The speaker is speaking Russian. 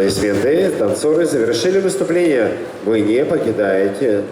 Аплодисменты. Танцоры завершили выступление. Вы не покидаете